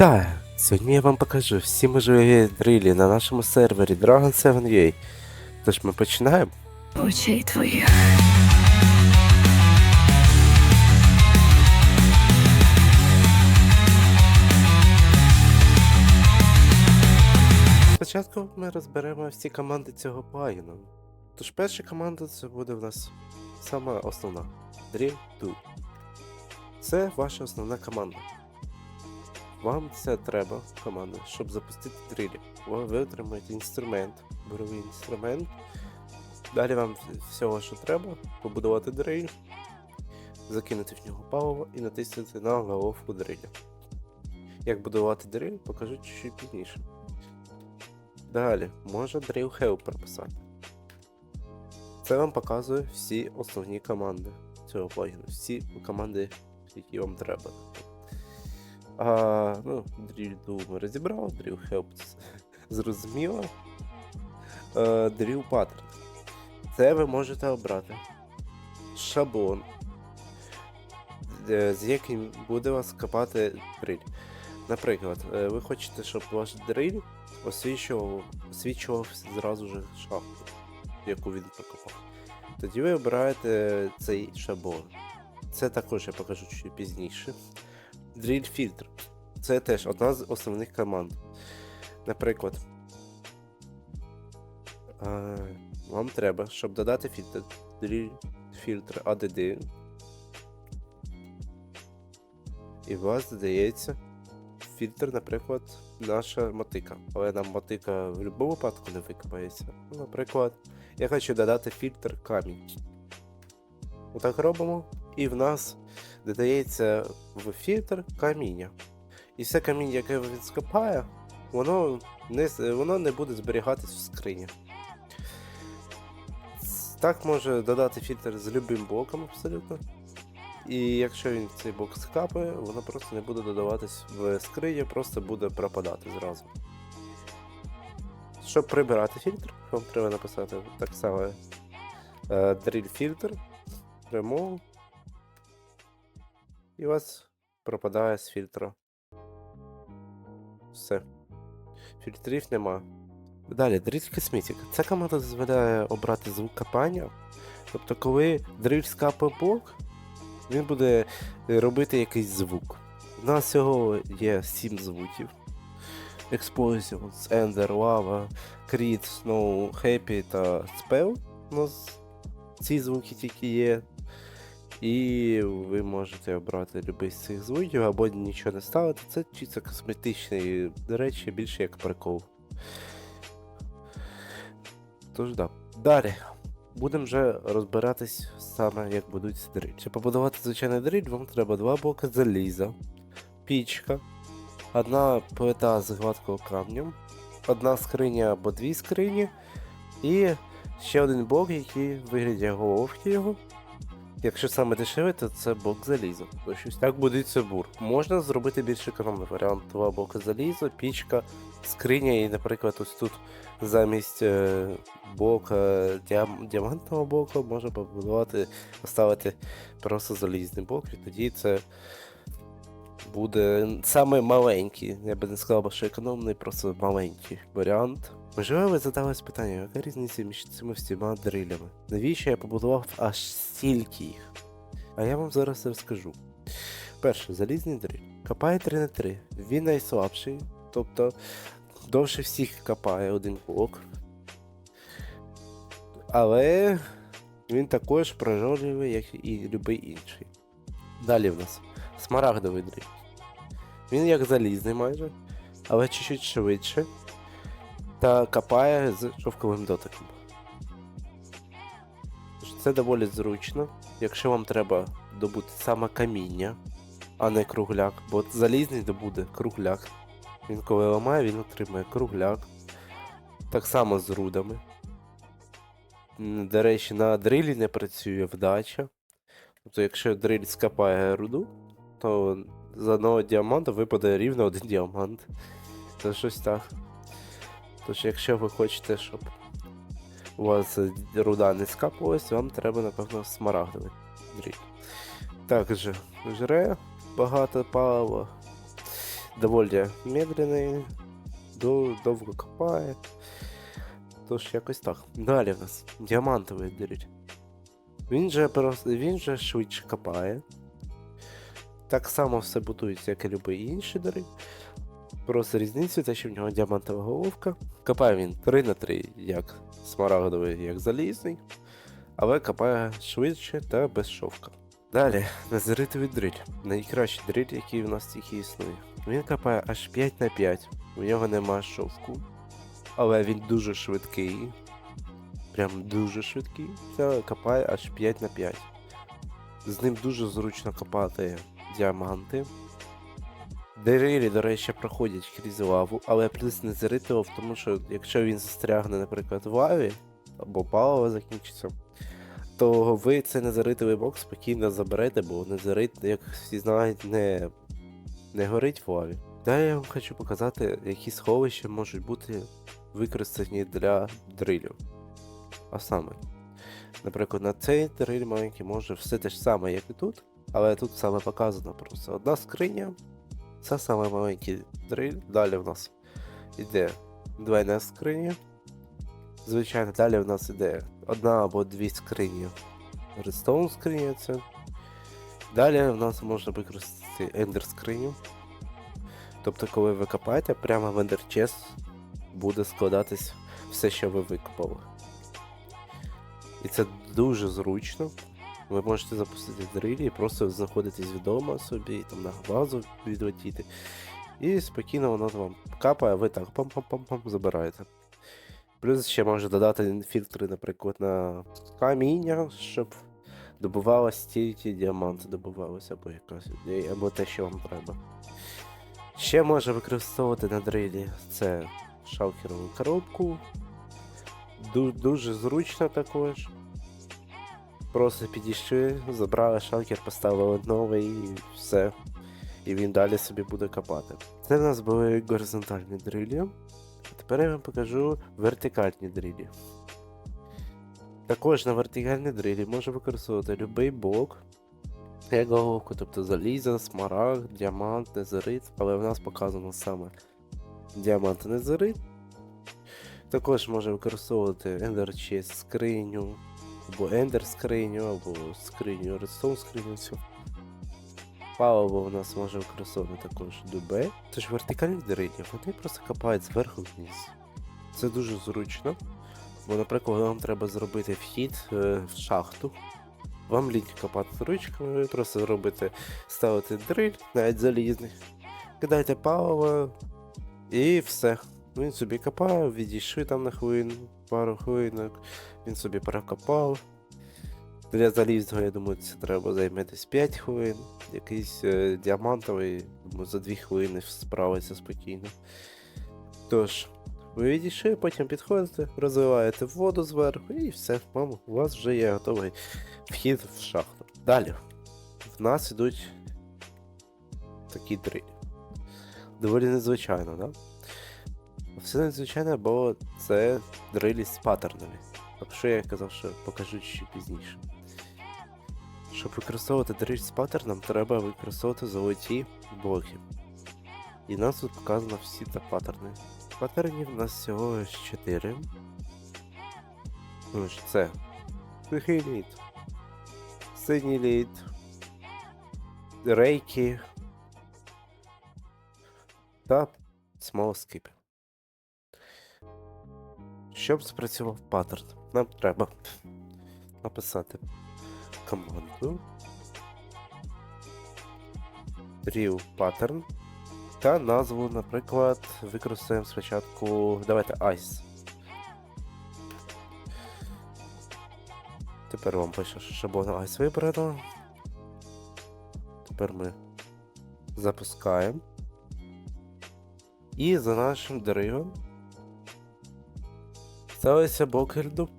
Так, сьогодні я вам покажу всі можливі дрилі на нашому сервері Dragon 7 UA. Тож ми починаємо. очей твоїх. Спочатку ми розберемо всі команди цього плагіну. Тож перша команда це буде в нас сама основна Drill 2. Це ваша основна команда. Вам це треба, команда, щоб запустити дрилі. Ви отримаєте інструмент, боровий інструмент. Далі вам всього, що треба, побудувати дриль, закинути в нього паливо і натиснути на головку дриля. Як будувати дриль, покажу чуть пізніше. Далі, можна Drill Help прописати. Це вам показує всі основні команди цього плагіну, всі команди, які вам треба. А, ну, Drill Do ми розібрали, Drill Help зрозуміло. А, Drill Pattern. Це ви можете обрати шаблон, е, з яким буде вас копати дриль. Наприклад, е, ви хочете, щоб ваш дриль освічував, освічував зразу ж шахту, яку він прокопав. Тоді ви обираєте цей шаблон. Це також я покажу чуть пізніше. Drill фільтр. Це теж одна з основних команд. Наприклад, е, вам треба, щоб додати фільтр Drill фільтр ADD. І у вас додається фільтр, наприклад, наша мотика. Але нам мотика в будь-якому випадку не викопається. Наприклад, я хочу додати фільтр камінь. Отак робимо, і в нас додається в фільтр каміння. І все каміння, яке він скопає, воно не, воно не буде зберігатись в скрині. Так може додати фільтр з любим блоком абсолютно. І якщо він цей блок скапає, воно просто не буде додаватись в скрині, просто буде пропадати зразу. Щоб прибирати фільтр, вам треба написати так само drill фільтр, remove, і у вас пропадає з фільтра. Все. Фільтрів нема. Далі, Drill Cosmetic. Ця команда дозволяє обрати звук капання. Тобто, коли дриль скапає блок, він буде е, робити якийсь звук. У нас всього є 7 звуків. Explosions, Ender, Lava, Crit, Snow, Happy та Spell. У нас ці звуки тільки є. І ви можете обрати любий з цих звуків або нічого не ставити. Це чисто косметичні речі, більше як прикол. Тож да. Далі. Будемо вже розбиратись саме, як будуть дриль. Щоб побудувати звичайний дриль, вам треба два блоки заліза, пічка, одна плита з гладкого камнем, одна скриня або дві скрині, і ще один блок, який в вигляді головки його. Якщо саме дешевий, то це блок заліза. То щось так буде цибур. Можна зробити більш економний варіант. Два блоки заліза, пічка, скриня, і, наприклад, ось тут замість е, блока діам, діамантного блоку можна побудувати, поставити просто залізний блок, і тоді це буде саме маленький. Я би не сказав, що економний, просто маленький варіант. Можливо, ви задались питання, яка різниця між цими всіма дрилями? Навіщо я побудував аж стільки їх? А я вам зараз розкажу. Перше, залізний дриль. Копає 3 на 3. Він найслабший, тобто довше всіх копає один блок. Але він також прожорливий, як і будь-який інший. Далі в нас смарагдовий дріль. Він як залізний майже, але чуть-чуть швидше. Та копає з шовковим дотиком. Це доволі зручно, якщо вам треба добути саме каміння, а не кругляк, бо залізний добуде кругляк. Він коли ламає, він отримує кругляк. Так само з рудами. До речі, на дрилі не працює вдача. Тобто, якщо дриль скопає руду, то з одного діаманта випаде рівно один діамант. Це щось так. Тож, якщо ви хочете, щоб у вас руда не скапувалась, вам треба, напевно, смарагдовий дріль. Також жре багато палива. доволі медленний, дов- довго копає. Тож якось так. Далі в нас діамантовий дріль. Він же він же швидше копає. Так само все будується, як і будь-який інший дрель. Просто різниця те, що в нього діамантова головка. Копає він 3 на 3, як смарагдовий, як залізний, але копає швидше та без шовка. Далі, назеритовий дриль. Найкращий дриль, який в нас тільки існує. Він копає аж 5 на 5. У нього нема шовку. Але він дуже швидкий. Прям дуже швидкий. Це копає аж 5 на 5. З ним дуже зручно копати діаманти. Дерилі, до речі, проходять крізь лаву, але плюс не заритого в тому, що якщо він застрягне, наприклад, в лаві, або паливо закінчиться, то ви цей незаритовий блок спокійно заберете, бо незарит, як всі знають, не, не горить в лаві. Далі я вам хочу показати, які сховища можуть бути використані для дрилю. А саме, наприклад, на цей дриль маленький може все те ж саме, як і тут, але тут саме показано просто одна скриня. Це саме маленький дриль. Далі в нас іде двойна скриня. Звичайно, далі в нас іде одна або дві скрині. Redstone скриня це. Далі в нас можна використати ендер скриню. Тобто, коли ви копаєте, прямо в ендер chest буде складатись все, що ви викопали. І це дуже зручно. Ви можете запустити дрилі і просто знаходитись вдома собі, там на базу відлетіти. І спокійно воно вам капає, ви так пам-пам-пам-пам забираєте. Плюс ще може додати фільтри, наприклад, на каміння, щоб добувалось тільки діаманти добувалося, або якась або те, що вам треба. Ще може використовувати на дрилі це шалкерову коробку. Ду- дуже зручно також. Просто підійшли, забрали шалкер, поставили новий і все. І він далі собі буде копати. Це в нас були горизонтальні дрилі. Тепер я вам покажу вертикальні дрилі. Також на вертикальній дрилі може використовувати будь-який блок, як головку, тобто залізо, смарагд, діамант, незерит, але в нас показано саме діамант незерит. Також може використовувати Chest скриню, або Ender скриню, або скриню, Redstone скриню. Цю. Паливо у нас може використовувати також дубе. Тож вертикальні дрилі, вони просто копають зверху вниз. Це дуже зручно. Бо, наприклад, вам треба зробити вхід е, в шахту. Вам лінь копати ручками, ви просто робите, ставите дриль, навіть залізний, кидаєте паливо і все. Він собі копав, відійшли там на хвилину, пару хвилинок, він собі перекопав. Для залізного, я думаю, це треба займатися 5 хвилин. Якийсь е, діамантовий, думаю, за 2 хвилини справиться спокійно. Тож, ви відійшли, потім підходите, розливаєте воду зверху і все, мама, у вас вже є готовий вхід в шахту. Далі. В нас ідуть такі дрилі. Доволі незвичайно, да? Все незвичайне, бо це дрилі з паттернами. Так що я казав, що покажу ще пізніше. Щоб використовувати дриль з паттерном, треба використовувати золоті блоки. І нас тут показано всі та паттерни. Паттернів у нас всього 4. Ну це сухий лід, синій лід, рейки та смолоскип. Щоб спрацював паттерн, нам треба написати команду drill pattern та назву, наприклад, використаємо спочатку. Давайте Ice. Тепер вам пише, що шаблон Ice вибрано. Тепер ми запускаємо. І за нашим деревом ставиться блок льду.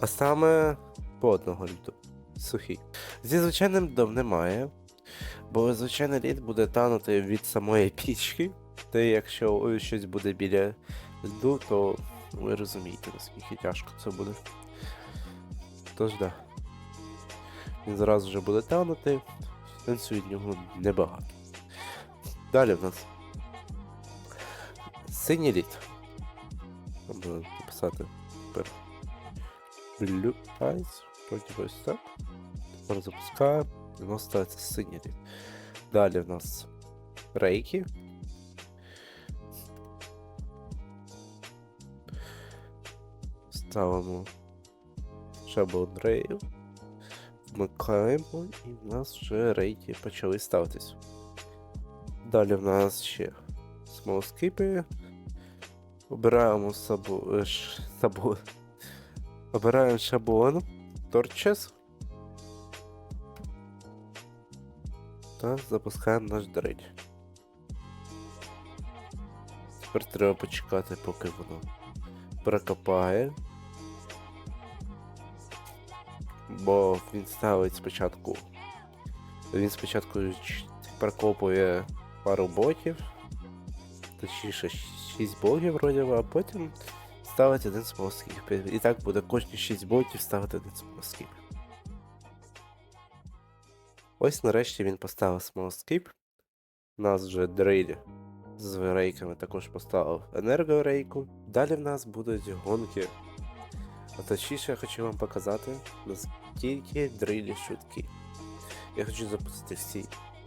А саме по одного льду. Сухий. Зі звичайним льдом немає. Бо звичайний лід буде танути від самої пічки. Та якщо щось буде біля льду, то ви розумієте, наскільки тяжко це буде. Тож да. Він зразу вже буде танути, сенсу від нього небагато. Далі в нас синій лід. Треба написати тепер Blue Eyes. Би ось так. Тепер запускаємо. У нас ставиться синій лід. Далі в нас рейки. Ставимо шаблон рею. Вмикаємо і в нас вже рейки почали ставитись. Далі в нас ще смолскипи. Обираємо сабо... е, сабо... Обираємо шаблон Torches. Та запускаємо наш дрель. Тепер треба почекати, поки воно прокопає. Бо він ставить спочатку. Він спочатку прокопує пару блоків. Точніше 6 блоків вроді, а потім ставить один смолскіп. І так буде кожні 6 блоків ставити один смолскіп. Ось нарешті він поставив смолскіп. У нас вже дриль з рейками також поставив енергорейку. Далі в нас будуть гонки. А точніше я хочу вам показати, наскільки дрилі швидкі. Я хочу запустити всі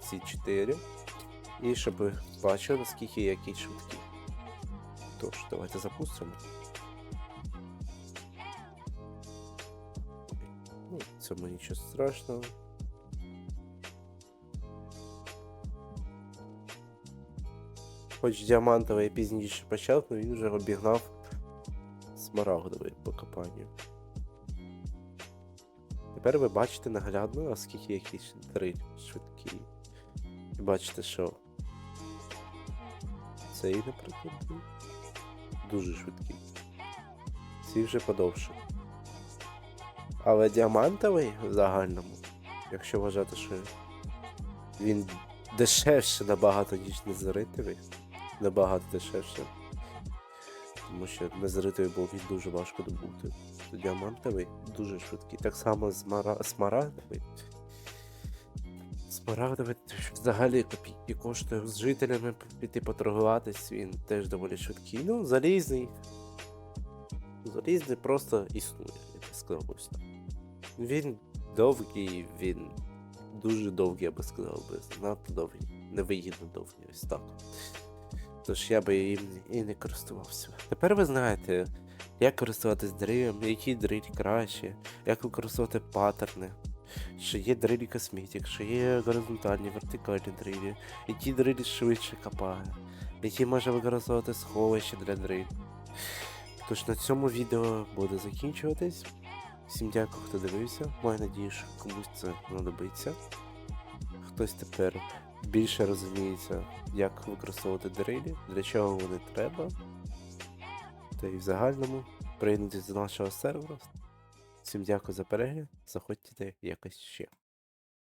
ці 4. І щоб ви бачили, наскільки які швидкі. Тож, давайте запустимо. Цьому нічого страшного. Хоч діамантовий пізніше почав, але він вже обігнав смарагдовий по копанню. Тепер ви бачите наглядно, наскільки якісь три швидкі. І бачите, що цей, наприклад, дуже швидкий. Ці вже подовше. Але діамантовий в загальному, якщо вважати, що він дешевше набагато, ніж незаритовий, набагато дешевше. Тому що незаритовий був він дуже важко добути. То діамантовий дуже швидкий. Так само змара... смарагдовий. Смарагдовий взагалі копійки коштує з жителями піти поторгуватись, він теж доволі швидкий. Ну, залізний. Залізний просто існує, я би сказав так. Він довгий, він дуже довгий, я би сказав би, занадто довгий. Невигідно довгий, ось так. Тож я би їм і не користувався. Тепер ви знаєте, як користуватись дрилем, які дриль краще, як використовувати паттерни, що є дрилі косметик, що є горизонтальні, вертикальні дрилі, які дрилі швидше копає, які може використовувати сховище для дриль. Тож на цьому відео буде закінчуватись. Всім дякую, хто дивився. Маю надію, що комусь це знадобиться. Хтось тепер більше розуміється, як використовувати дрилі, для чого вони треба. Та й в загальному приєднуйтесь до нашого сервера. Всім дякую за перегляд. Заходьте якось ще.